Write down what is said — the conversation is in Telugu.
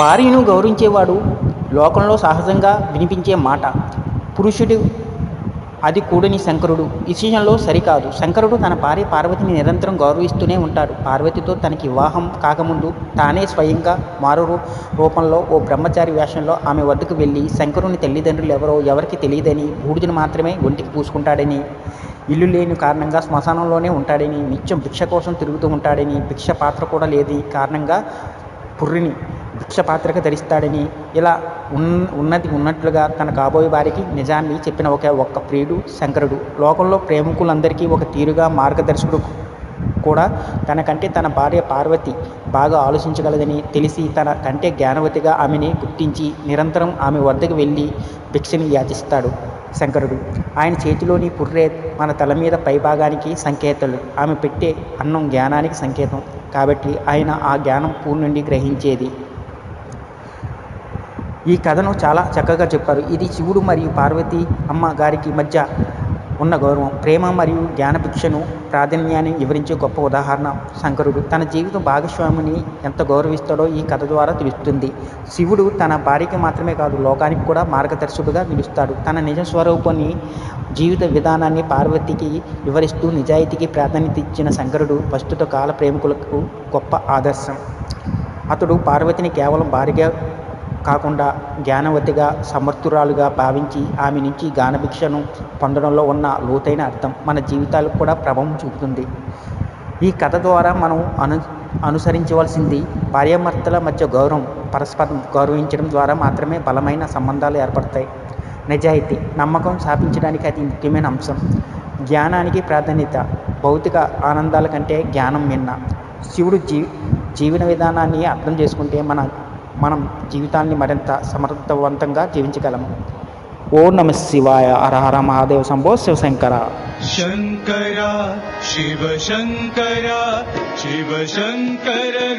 భార్యను గౌరవించేవాడు లోకంలో సహజంగా వినిపించే మాట. పురుషుడు అది కూడని శంకరుడు. ఈ విషయంలో సరికాదు. శంకరుడు తన భార్య పార్వతిని నిరంతరం గౌరవిస్తూనే ఉంటాడు. పార్వతితో తనకి వివాహం కాకముందు తానే స్వయంగా మారు రూపంలో ఓ బ్రహ్మచారి వేషంలో ఆమె వద్దకు వెళ్ళి శంకరుని తల్లిదండ్రులు ఎవరో ఎవరికి తెలియదని బూడిదను మాత్రమే ఒంటికి పూసుకుంటాడని ఇల్లు లేని కారణంగా శ్మశానంలోనే ఉంటాడని నిత్యం భిక్ష కోసం తిరుగుతూ ఉంటాడని భిక్ష పాత్ర కూడా లేదు కారణంగా పుర్రిని భిక్ష ధరిస్తాడని ఇలా ఉన్ ఉన్నది ఉన్నట్లుగా తన కాబోయే వారికి నిజాన్ని చెప్పిన ఒక ఒక్క ప్రియుడు శంకరుడు. లోకంలో ప్రేమికులందరికీ ఒక తీరుగా మార్గదర్శకుడు కూడా తనకంటే తన భార్య పార్వతి బాగా ఆలోచించగలదని తెలిసి తన కంటే జ్ఞానవతిగా ఆమెని గుర్తించి నిరంతరం ఆమె వద్దకు వెళ్ళి భిక్షని యాచిస్తాడు శంకరుడు. ఆయన చేతిలోని పుర్రే మన తల మీద పైభాగానికి సంకేతాలు. ఆమె పెట్టే అన్నం జ్ఞానానికి సంకేతం. కాబట్టి ఆయన ఆ జ్ఞానం పూర్ణుండి గ్రహించేది. ఈ కథను చాలా చక్కగా చెప్పారు. ఇది శివుడు మరియు పార్వతి అమ్మ గారికి మధ్య ఉన్న గౌరవం. ప్రేమ మరియు జ్ఞానభిక్షను ప్రాధాన్యాన్ని వివరించే గొప్ప ఉదాహరణ శంకరుడు. తన జీవిత భాగస్వామిని ఎంత గౌరవిస్తాడో ఈ కథ ద్వారా తెలుస్తుంది. శివుడు తన భార్యకి మాత్రమే కాదు లోకానికి కూడా మార్గదర్శకుడుగా నిలుస్తాడు. తన నిజ స్వరూపాన్ని జీవిత విధానాన్ని పార్వతికి వివరిస్తూ నిజాయితీకి ప్రాధాన్యత ఇచ్చిన శంకరుడు ప్రస్తుత కాల ప్రేమికులకు గొప్ప ఆదర్శం. అతడు పార్వతిని కేవలం భార్యగా కాకుండా జ్ఞానవతిగా సమర్థురాలుగా భావించి ఆమె నుంచి గానభిక్షను పొందడంలో ఉన్న లోతైన అర్థం మన జీవితాలకు కూడా ప్రభావం చూపుతుంది. ఈ కథ ద్వారా మనం అను అనుసరించవలసింది భార్యాభర్తల మధ్య గౌరవం పరస్పరం గౌరవించడం ద్వారా మాత్రమే బలమైన సంబంధాలు ఏర్పడతాయి. నిజాయితీ నమ్మకం స్థాపించడానికి అది ముఖ్యమైన అంశం. జ్ఞానానికి ప్రాధాన్యత భౌతిక ఆనందాల కంటే జ్ఞానం మిన్న. శివుడు జీ జీవన విధానాన్ని అర్థం చేసుకుంటే మన మనం జీవితాన్ని మరింత సమర్థవంతంగా జీవించగలము. ఓ నమ శివాయ. హరహర మహాదేవ శంభో శివ శంకర శివ శంకర శివ శంకర